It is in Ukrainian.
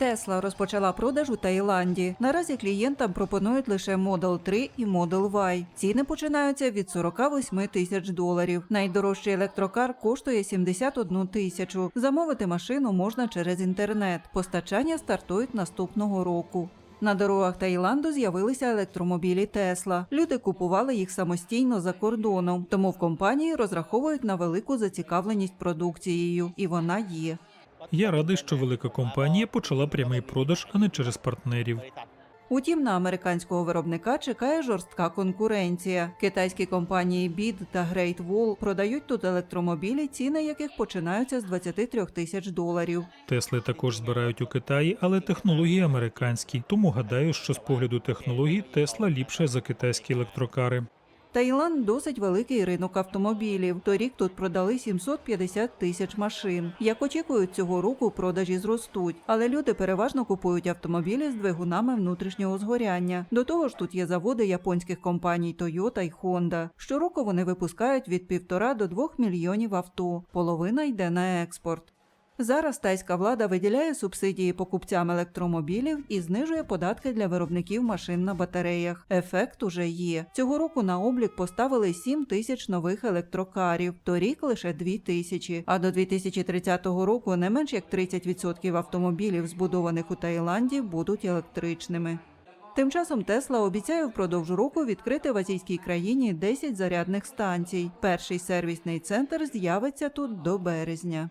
Тесла розпочала продаж у Таїланді. Наразі клієнтам пропонують лише Model 3 і Model Y. Ціни починаються від 48 тисяч доларів. Найдорожчий електрокар коштує 71 тисячу. Замовити машину можна через інтернет. Постачання стартують наступного року. На дорогах Таїланду з'явилися електромобілі Тесла. Люди купували їх самостійно за кордоном, тому в компанії розраховують на велику зацікавленість продукцією, і вона є. Я радий, що велика компанія почала прямий продаж, а не через партнерів. Утім, на американського виробника чекає жорстка конкуренція. Китайські компанії BID та Great Wall продають тут електромобілі, ціни яких починаються з 23 тисяч доларів. Тесли також збирають у Китаї, але технології американські. Тому гадаю, що з погляду технологій Тесла ліпше за китайські електрокари. Таїланд досить великий ринок автомобілів. Торік тут продали 750 тисяч машин. Як очікують, цього року продажі зростуть, але люди переважно купують автомобілі з двигунами внутрішнього згоряння. До того ж, тут є заводи японських компаній Toyota і Honda. Щороку вони випускають від півтора до двох мільйонів авто. Половина йде на експорт. Зараз тайська влада виділяє субсидії покупцям електромобілів і знижує податки для виробників машин на батареях. Ефект уже є. Цього року на облік поставили 7 тисяч нових електрокарів, торік лише 2 тисячі. А до 2030 року не менш як 30% автомобілів, збудованих у Таїланді, будуть електричними. Тим часом Тесла обіцяє впродовж року відкрити в азійській країні 10 зарядних станцій. Перший сервісний центр з'явиться тут до березня.